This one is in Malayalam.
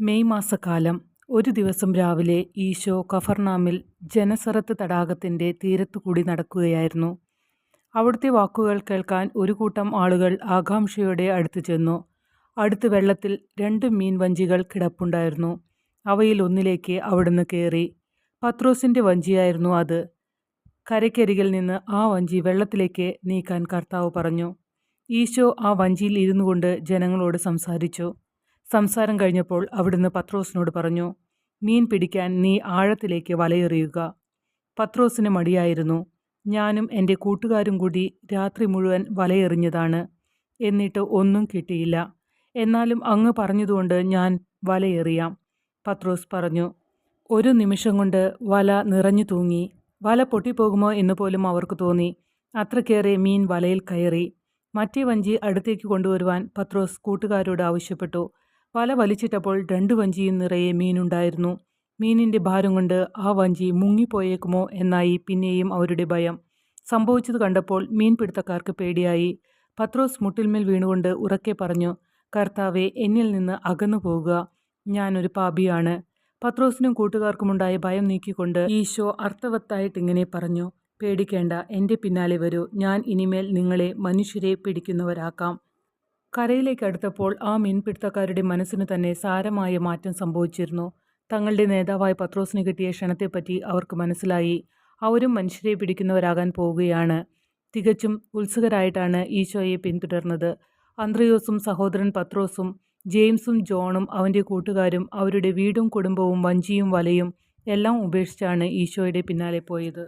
മെയ് മാസക്കാലം ഒരു ദിവസം രാവിലെ ഈശോ കഫർനാമിൽ ജനസറത്ത് തടാകത്തിന്റെ തീരത്തുകൂടി നടക്കുകയായിരുന്നു. അവിടുത്തെ വാക്കുകൾ കേൾക്കാൻ ഒരു കൂട്ടം ആളുകൾ ആകാംക്ഷയോടെ അടുത്തു ചെന്നു. അടുത്ത് വെള്ളത്തിൽ രണ്ട് മീൻ വഞ്ചികൾ കിടപ്പുണ്ടായിരുന്നു. അവയിൽ ഒന്നിലേക്ക് അവിടുന്ന് കയറി. പത്രോസിന്റെ വഞ്ചിയായിരുന്നു അത്. കരയ്ക്കരികിൽ നിന്ന് ആ വഞ്ചി വെള്ളത്തിലേക്ക് നീക്കാൻ കർത്താവ് പറഞ്ഞു. ഈശോ ആ വഞ്ചിയിൽ ഇരുന്നു കൊണ്ട് ജനങ്ങളോട് സംസാരിച്ചു. സംസാരം കഴിഞ്ഞപ്പോൾ അവിടുന്ന് പത്രോസിനോട് പറഞ്ഞു മീൻ പിടിക്കാൻ നീ ആഴത്തിലേക്ക് വലയെറിയുക. പത്രോസിന് മടിയായിരുന്നു. ഞാനും എന്റെ കൂട്ടുകാരും കൂടി രാത്രി മുഴുവൻ വലയെറിഞ്ഞതാണ്. എന്നിട്ട് ഒന്നും കിട്ടിയില്ല. എന്നാലും അങ്ങ് പറഞ്ഞതുകൊണ്ട് ഞാൻ വലയെറിയാം. പത്രോസ് പറഞ്ഞു ഒരു നിമിഷം കൊണ്ട് വല നിറഞ്ഞു തൂങ്ങി. വല പൊട്ടിപ്പോകുമോ എന്ന് പോലും അവർക്ക് തോന്നി. അത്രക്കേറെ മീൻ വലയിൽ കയറി. മറ്റേ വഞ്ചി അടുത്തേക്ക് കൊണ്ടുവരുവാൻ പത്രോസ് കൂട്ടുകാരോട് ആവശ്യപ്പെട്ടു. വല വലിച്ചിട്ടപ്പോൾ രണ്ട് വഞ്ചിയും നിറയെ മീനുണ്ടായിരുന്നു. മീനിന്റെ ഭാരം കൊണ്ട് ആ വഞ്ചി മുങ്ങിപ്പോയേക്കുമോ എന്നായി പിന്നെയും അവരുടെ ഭയം. സംഭവിച്ചത് കണ്ടപ്പോൾ മീൻപിടുത്തക്കാർക്ക് പേടിയായി. പത്രോസ് മുട്ടിൽമേൽ വീണുകൊണ്ട് ഉറക്കെ പറഞ്ഞു കർത്താവെ എന്നിൽ നിന്ന് അകന്നു പോവുക ഞാനൊരു പാപിയാണ്. പത്രോസിനും കൂട്ടുകാർക്കുമുണ്ടായ ഭയം നീക്കിക്കൊണ്ട് ഈശോ അർത്ഥവത്തായിട്ട് ഇങ്ങനെ പറഞ്ഞു പേടിക്കേണ്ട എന്റെ പിന്നാലെ വരൂ. ഞാൻ ഇനിമേൽ നിങ്ങളെ മനുഷ്യരെ പിടിക്കുന്നവരാക്കാം. കരയിലേക്ക് അടുത്തപ്പോൾ ആ മീൻപിടുത്തക്കാരുടെ മനസ്സിന് തന്നെ സാരമായ മാറ്റം സംഭവിച്ചിരുന്നു. തങ്ങളുടെ നേതാവായ പത്രോസിന് കിട്ടിയ ക്ഷണത്തെപ്പറ്റി അവർക്ക് മനസ്സിലായി. അവരും മനുഷ്യരെ പിടിക്കുന്നവരാകാൻ പോവുകയാണ്. തികച്ചും ഉത്സുകരായിട്ടാണ് ഈശോയെ പിന്തുടർന്നത്. അന്ത്രയോസും സഹോദരൻ പത്രോസും ജെയിംസും ജോണും അവന്റെ കൂട്ടുകാരും അവരുടെ വീടും കുടുംബവും വഞ്ചിയും വലയും എല്ലാം ഉപേക്ഷിച്ചാണ് ഈശോയുടെ പിന്നാലെ പോയത്.